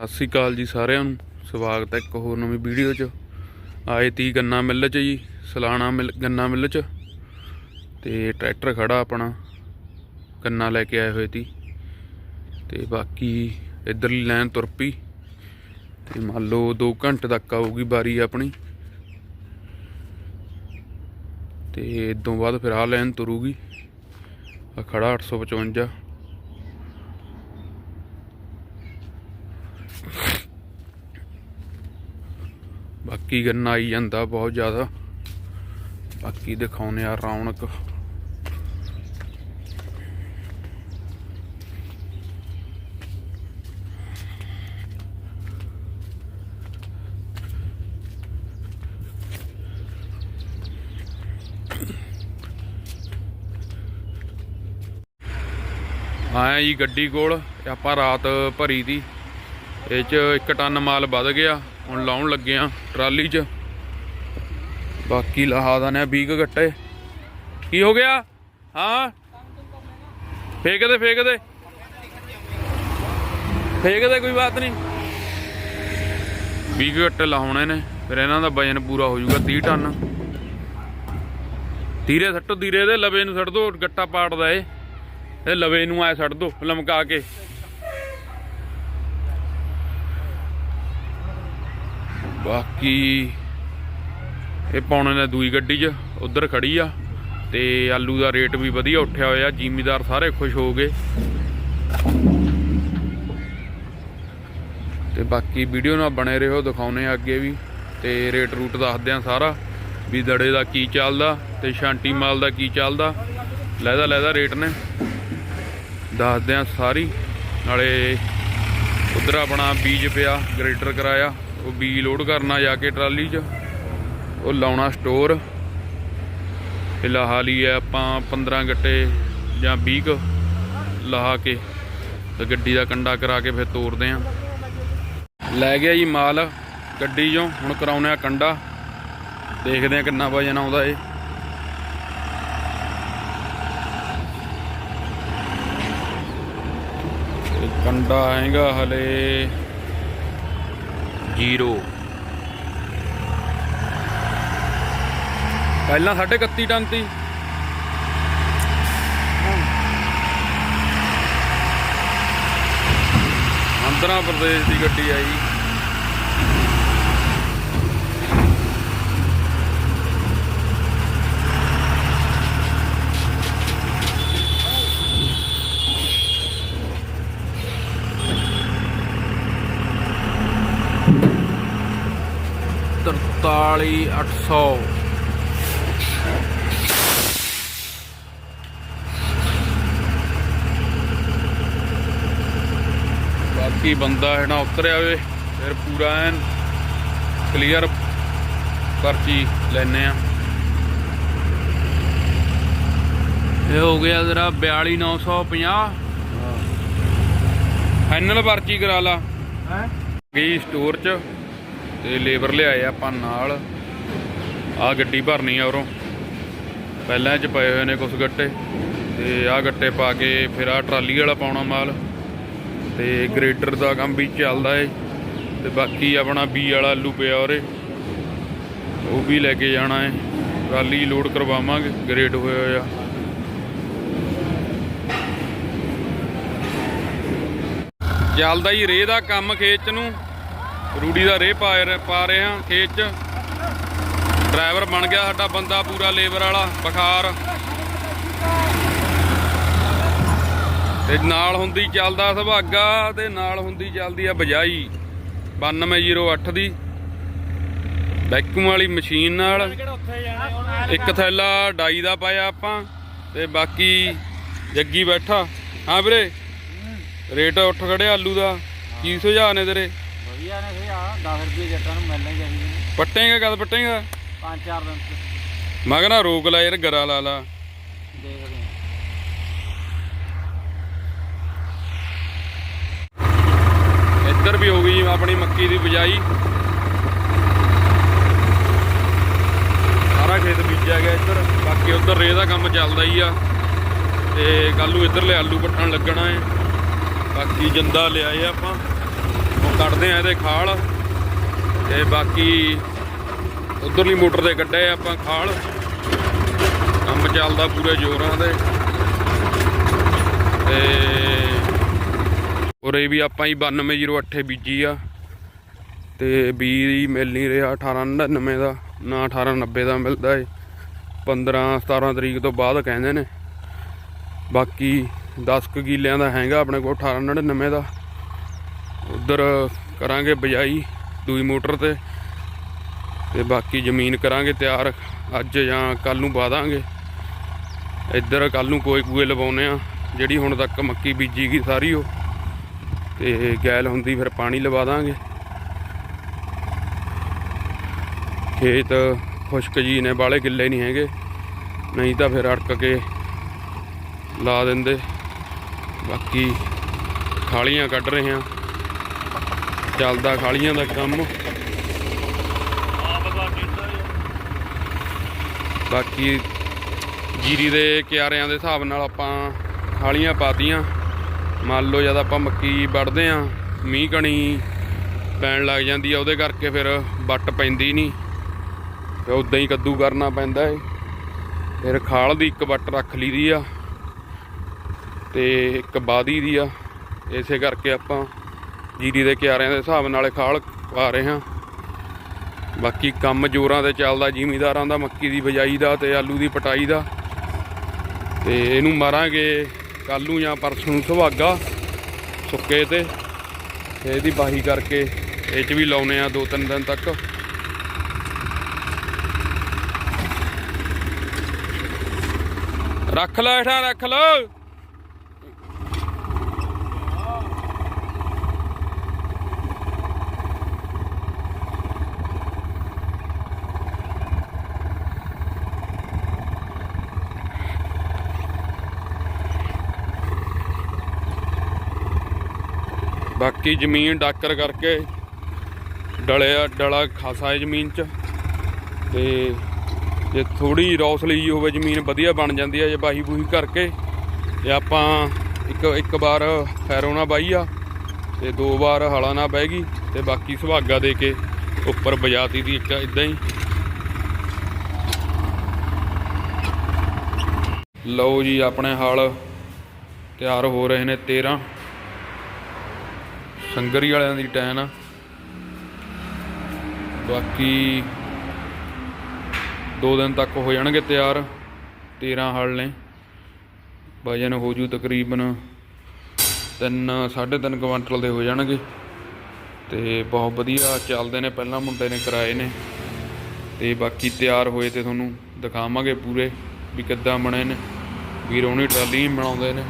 ਸਤਿ ਸ੍ਰੀ ਅਕਾਲ ਜੀ ਸਾਰਿਆਂ ਨੂੰ। ਸਵਾਗਤ ਹੈ ਇੱਕ ਹੋਰ ਨਵੀਂ ਵੀਡੀਓ 'ਚ। ਆਏ ਤੀ ਗੰਨਾ ਮਿੱਲ 'ਚ ਜੀ, ਸਲਾਣਾ ਮਿੱਲ, ਗੰਨਾ ਮਿੱਲ 'ਚ। ਤੇ ਟਰੈਕਟਰ ਖੜਾ ਆਪਣਾ, ਗੰਨਾ ਲੈ ਕੇ ਆਏ ਹੋਏ ਤੀ। ਤੇ ਬਾਕੀ ਇਧਰਲੀ ਲਾਈਨ ਤੁਰ ਪਈ। ਤੇ ਮੰਨ ਲਓ 2 ਘੰਟੇ ਤੱਕ ਆਊਗੀ ਬਾਰੀ ਆਪਣੀ। ਤੇ ਇਦੋਂ ਬਾਅਦ ਫਿਰ ਆਹ ਲਾਈਨ ਤੁਰੂਗੀ। ਆ ਖੜਾ 855 ਬਾਕੀ ਗੰਨਾ ਆਈ ਜਾਂਦਾ ਬਹੁਤ ਜ਼ਿਆਦਾ। ਬਾਕੀ ਦਿਖਾਉਨੇ ਆ ਰੌਣਕ। ਆਇਆ ਜੀ ਗੱਡੀ ਕੋਲ ਆਪਾਂ ਰਾਤ ਭਰੀ ਦੀ। ਇਹ ਚ 1 ਟਨ ਮਾਲ ਵੱਧ ਗਿਆ। ਹੁਣ ਲਾਉਣ ਲੱਗੇ ਆ ਟਰਾਲੀ 'ਚ। ਬਾਕੀ ਲਹਾ ਦਾ ਨੇ 20 ਗੱਟੇ ਕੀ ਹੋ ਗਿਆ? ਹਾਂ? ਫੇਕ ਦੇ ਫੇਕ ਦੇ ਫੇਕ ਦੇ ਕੋਈ ਬਾਤ ਨਹੀਂ। 20 ਕੁ ਗੱਟੇ ਲਾਉਣੇ ਨੇ। ਫਿਰ ਇਹਨਾਂ ਦਾ ਵਜਨ ਪੂਰਾ ਹੋ ਜਾਊਗਾ 30 ਟਨ। ਧੀਰੇ ਸੱਟੋ, ਧੀਰੇ ਦੇ, ਲਵੇ ਨੂੰ ਸੱਟ ਦੋ, ਗੱਟਾ ਪਾੜਦਾ ਏ। ਇਹ ਲਵੇ ਨੂੰ ਐ ਸੱਟ ਦੋ, ਲਮਕਾ ਕੇ। ਬਾਕੀ ਇਹ ਪਾਉਣੇ ਨੇ ਦੂਈ ਗੱਡੀ 'ਚ, ਉਧਰ ਖੜੀ ਆ ਤੇ ਆਲੂ ਦਾ ਰੇਟ ਵੀ ਵਧੀਆ ਉੱਠਿਆ ਹੋਇਆ, ਜ਼ਿਮੀਦਾਰ ਸਾਰੇ ਖੁਸ਼ ਹੋ ਗਏ। ਤੇ ਬਾਕੀ ਵੀਡੀਓ ਨਾਲ ਬਣੇ ਰਹੋ ਦਿਖਾਉਨੇ ਆ ਅੱਗੇ ਵੀ। ਤੇ ਰੇਟ ਰੂਟ ਦੱਸਦੇ ਆ ਸਾਰਾ, ਵੀ ਦੜੇ ਦਾ ਕੀ ਚੱਲਦਾ ਤੇ ਸ਼ਾਂਟੀ ਮਾਲ ਦਾ ਕੀ ਚੱਲਦਾ। ਲੈਦਾ ਲੈਦਾ ਰੇਟ ਨੇ। ਦੱਸਦੇ ਆ ਸਾਰੀ, ਨਾਲੇ ਉਧਰ ਆਪਣਾ ਬੀਜ ਪਿਆ ਗ੍ਰੇਡਰ ਕਰਾਇਆ। ਉਹ ਬੀ ਲੋਡ ਕਰਨਾ ਜਾ ਕੇ ਟਰਾਲੀ 'ਚ, ਉਹ ਲਾਉਣਾ ਸਟੋਰ। ਇਹ ਲਾਹਾ ਲਈ ਹੈ ਆਪਾਂ 15 ਗੱਟੇ ਜਾਂ 20 ਕੁ ਲਾਹਾ ਕੇ ਤੇ ਗੱਡੀ ਦਾ ਕੰਡਾ ਕਰਾ ਕੇ ਫਿਰ ਤੋਰਦੇ ਆ। ਲੈ ਗਿਆ ਜੀ ਮਾਲ ਗੱਡੀ 'ਚੋਂ, ਹੁਣ ਕਰਾਉਨੇ ਆ ਕੰਡਾ। ਦੇਖਦੇ ਆ ਕਿੰਨਾ ਵਜਨ ਆਉਂਦਾ ਏ ਕੰਡਾ ਆਏਗਾ ਹਲੇ ਜ਼ੀਰੋ। ਪਹਿਲਾਂ 31 ਟਨ ਤੀ ਆਂਧਰਾ ਪ੍ਰਦੇਸ਼ ਦੀ ਗੱਡੀ ਆਈ। ਤਰਤਾਲੀ ਅੱਠ ਸੌ। ਬਾਕੀ ਬੰਦਾ ਹੈ ਨਾ ਉਤਰਿਆ ਵੇ ਫਿਰ ਪੂਰਾ ਐਨ ਕਲੀਅਰ ਪਰਚੀ ਲੈਨੇ ਆ। ਇਹ ਹੋ ਗਿਆ ਜਰਾ 42950 ਫਾਈਨਲ ਪਰਚੀ ਕਰਾ ਲਾ। ਹੈ? ਗਈ ਸਟੋਰ 'ਚ। ਤੇ ਲੇਬਰ ਲਿਆਏ ਆਪਾਂ ਨਾਲ। ਆ ਗੱਡੀ ਭਰਨੀ ਆ ਉਰੋਂ। ਪਹਿਲਾਂ 'ਚ ਪਏ ਹੋਏ ਨੇ ਕੁਝ ਗੱਟੇ। ਤੇ ਆ ਗੱਟੇ ਪਾ ਕੇ ਫਿਰ ਆ ਟਰਾਲੀ ਵਾਲਾ ਪਾਉਣਾ ਮਾਲ। ਤੇ ਗ੍ਰੇਡਰ ਦਾ ਕੰਮ ਵੀ ਚੱਲਦਾ ਏ। ਤੇ ਬਾਕੀ ਆਪਣਾ ਬੀ ਵਾਲਾ ਆਲੂ ਪਿਆ ਉਰੇ। ਉਹ ਵੀ ਲੈ ਕੇ ਜਾਣਾ ਏ। ਟਰਾਲੀ ਲੋਡ ਕਰਵਾਵਾਂਗੇ, ਗ੍ਰੇਡ ਹੋਇਆ ਹੋਇਆ ਚੱਲਦਾ ਹੀ ਰੇ ਦਾ ਕੰਮ ਖੇਤ ਨੂੰ। ਰੂੜੀ ਦਾ ਰੇ ਪਾ ਪਾ ਰਹੇ ਹਾਂ ਖੇਤ 'ਚ। ਡਰਾਈਵਰ ਬਣ ਗਿਆ ਸਾਡਾ ਬੰਦਾ ਪੂਰਾ ਲੇਬਰ ਵਾਲਾ, ਬੁਖਾਰ। ਤੇ ਨਾਲ ਹੁੰਦੀ ਚੱਲਦਾ ਸੁਭਾਗਾ ਤੇ ਨਾਲ ਹੁੰਦੀ ਚੱਲਦੀ ਆ ਬਜਾਈ। 9208 ਦੀ। ਵੈਕੂਮ ਵਾਲੀ ਮਸ਼ੀਨ ਨਾਲ। ਇੱਕ ਥੈਲਾ ਡਾਈ ਦਾ ਪਾਇਆ ਆਪਾਂ, ਤੇ ਬਾਕੀ ਜੱਗੀ ਬੈਠਾ। ਹਾਂ ਵੀਰੇ, ਰੇਟ ਉੱਠ ਖੜਿਆ ਆਲੂ ਦਾ। ਕੀ ਸੁਝਾਅ ਨੇ ਤੇਰੇ? ਵਧੀਆ ਨੇ ਫੇ ਆ 10 ਰੁਪਏ ਜੱਟਾਂ ਨੂੰ ਮਿਲਣੇ ਚਾਹੀਦੇ ਨੇ। ਪੱਟੇਗਾ ਕਦ ਪੱਟੇਗਾ? ਪੰਜ ਚਾਰ ਦਿਨ ਚ। ਮੈਂ ਕਹਿੰਦਾ ਰੋਕ ਲੈ ਯਾਰ ਗਰਾ ਲਾ ਲਾ। ਦੇਖਦੇ ਇੱਧਰ ਵੀ ਹੋ ਗਈ ਆਪਣੀ ਮੱਕੀ ਦੀ ਬਿਜਾਈ। ਸਾਰਾ ਖੇਤ ਬੀਜਿਆ ਗਿਆ ਇੱਧਰ। ਬਾਕੀ ਉੱਧਰ ਰੇ ਦਾ ਕੰਮ ਚੱਲਦਾ ਹੀ ਆ। ਤੇ ਕੱਲੂ ਇੱਧਰਲੇ ਆਲੂ ਪੱਟਣ ਲੱਗਣਾ ਹੈ। ਬਾਕੀ ਜੰਦਾ ਲਿਆਏ ਆਪਾਂ। ਕੱਢਦੇ ਆ ਇਹਦੇ ਖਾਲ ਤੇ ਬਾਕੀ ਉਧਰਲੀ ਮੋਟਰ ਤੇ ਕੱਢੇ ਆਪਾਂ ਖਾਲ। ਕੰਮ ਚੱਲਦਾ ਪੂਰੇ ਜ਼ੋਰਾਂ ਦੇ। ਤੇ ਉਰੇ ਵੀ ਆਪਾਂ ਹੀ 9208 ਬੀਜੀ ਆ। ਤੇ ਬੀਜ ਮਿਲ ਨਹੀਂ ਰਿਹਾ 1899 ਦਾ, ਨਾ 1890 ਦਾ ਮਿਲਦਾ ਏ। 15 17 ਤਰੀਕ ਤੋਂ ਬਾਅਦ ਕਹਿੰਦੇ ਨੇ। ਬਾਕੀ 10 ਕੁ ਕਿੱਲਿਆਂ ਦਾ ਹੈਗਾ ਆਪਣੇ ਕੋਲ 1899 ਦਾ। ਉਧਰ ਕਰਾਂਗੇ ਬਜਾਈ ਦੂਈ ਮੋਟਰ ਤੇ ਤੇ ਬਾਕੀ ਜ਼ਮੀਨ ਕਰਾਂਗੇ ਤਿਆਰ। ਅੱਜ ਜਾਂ ਕੱਲ ਨੂੰ ਪਾ ਦਾਂਗੇ। ਇੱਧਰ ਕੱਲ ਨੂੰ ਕੋਈ ਕੂਏ ਲਵਾਉਨੇ ਆ ਜਿਹੜੀ ਹੁਣ ਤੱਕ ਮੱਕੀ ਬੀਜੀ ਗਈ ਸਾਰੀ ਉਹ। ਤੇ ਗੈਲ ਹੁੰਦੀ ਫਿਰ ਪਾਣੀ ਲਵਾ ਦਾਂਗੇ। ਖੇਤ ਖੁਸ਼ਕ ਜੀ ਨੇ, ਬਾਲੇ ਗਿੱਲੇ ਨਹੀਂ ਹੈਗੇ। ਨਹੀਂ ਤਾਂ ਫਿਰ ਅੜਕ ਕੇ ਲਾ ਦਿੰਦੇ। ਬਾਕੀ ਖਾਲੀਆਂ ਕੱਢ ਰਹੇ ਆ ਚੱਲਦਾ ਖਾਲੀਆਂ ਦਾ ਕੰਮ। ਬਾਕੀ ਜੀਰੀ ਦੇ ਕਿਆਰਿਆਂ ਦੇ ਹਿਸਾਬ ਨਾਲ ਆਪਾਂ ਖਾਲੀਆਂ ਪਾਤੀਆਂ। ਮੰਨ ਲਓ ਜਦ ਆਪਾਂ ਮੱਕੀ ਵੱਢਦੇ ਆ, ਮੀਂਹ ਕਣੀ ਪੈਣ ਲੱਗ ਜਾਂਦੀ ਆ, ਉਹਦੇ ਕਰਕੇ ਫਿਰ ਵੱਟ ਪੈਂਦੀ ਨਹੀਂ ਤੇ ਉਦਾਂ ਹੀ ਕੱਦੂ ਕਰਨਾ ਪੈਂਦਾ ਏ। ਫਿਰ ਖਾਲ ਦੀ ਇੱਕ ਵੱਟ ਰੱਖ ਲਈਦੀ ਆ ਤੇ ਇੱਕ ਬਾਦੀ ਦੀ ਆ। ਇਸੇ ਕਰਕੇ ਆਪਾਂ ਜੀਰੀ ਦੇ ਕਿਆਰਿਆਂ ਦੇ ਹਿਸਾਬ ਨਾਲ ਖਾਲ ਪਾ ਰਹੇ ਹਾਂ। ਬਾਕੀ ਕੰਮ ਜੋਰਾਂ ਤੇ ਚੱਲਦਾ, ਜ਼ਿਮੀਦਾਰਾਂ ਦਾ, ਮੱਕੀ ਦੀ ਬਜਾਈ ਦਾ ਤੇ ਆਲੂ ਦੀ ਪਟਾਈ ਦਾ। ਤੇ ਇਹਨੂੰ ਮਾਰਾਂਗੇ ਕੱਲ ਨੂੰ ਜਾਂ ਪਰਸੋਂ ਨੂੰ ਸੁਹਾਗਾ ਸੁੱਕੇ ਤੇ। ਇਹਦੀ ਬਾਹੀ ਕਰਕੇ ਇਹ ਚ ਵੀ ਲਾਉਨੇ ਆ ਦੋ ਤਿੰਨ ਦਿਨ ਤੱਕ। ਰੱਖ ਲੈ, ਹੇਠਾਂ ਰੱਖ ਲਓ ਬਾਕੀ ਜ਼ਮੀਨ ਡਾਕਰ ਕਰਕੇ ਡਲਿਆ, ਡਲਾ ਖਾਸਾ ਹੈ ਜ਼ਮੀਨ 'ਚ। ਤੇ ਜੇ ਥੋੜੀ ਰੌਸਲੀ ਜਿਹੀ ਹੋਵੇ ਜ਼ਮੀਨ, ਵਧੀਆ ਬਣ ਜਾਂਦੀ ਹੈ ਜੇ ਬਾਹੀ ਬੂਹੀ ਕਰਕੇ। ਤੇ ਆਪਾਂ ਇੱਕ ਇੱਕ ਵਾਰ ਫੈਰੋਨਾ ਬਾਈ ਆ, ਤੇ ਦੋ ਵਾਰ ਹਲਾ ਨਾ ਬਹਿ ਗਈ, ਤੇ ਬਾਕੀ ਸੁਹਾਗਾ ਦੇ ਕੇ ਉੱਪਰ ਬਜਾਤੀ ਦੀ ਇੱਕ ਇਦਾਂ ਹੀ। ਲਓ ਜੀ, ਆਪਣੇ ਹਲ ਤਿਆਰ ਹੋ ਰਹੇ ਨੇ 13 ਸੰਗਰੀ ਵਾਲਿਆਂ ਦੀ ਟੈਨ ਆ। ਬਾਕੀ ਦੋ ਦਿਨ ਤੱਕ ਹੋ ਜਾਣਗੇ ਤਿਆਰ। 13 ਹਲ ਨੇ। ਵਜਨ ਹੋ ਜੂ ਤਕਰੀਬਨ 3 3.5 ਕੁਇੰਟਲ ਦੇ ਹੋ ਜਾਣਗੇ। ਤੇ ਬਹੁਤ ਵਧੀਆ ਚੱਲਦੇ ਨੇ, ਪਹਿਲਾਂ ਮੁੰਡੇ ਨੇ ਕਰਾਏ ਨੇ। ਤੇ ਬਾਕੀ ਤਿਆਰ ਹੋਏ ਤੇ ਤੁਹਾਨੂੰ ਦਿਖਾਵਾਂਗੇ ਪੂਰੇ ਵੀ ਕਿੱਦਾਂ ਬਣੇ ਨੇ। ਵੀਰ ਉਹਨੀ ਟਰਾਲੀ ਬਣਾਉਂਦੇ ਨੇ।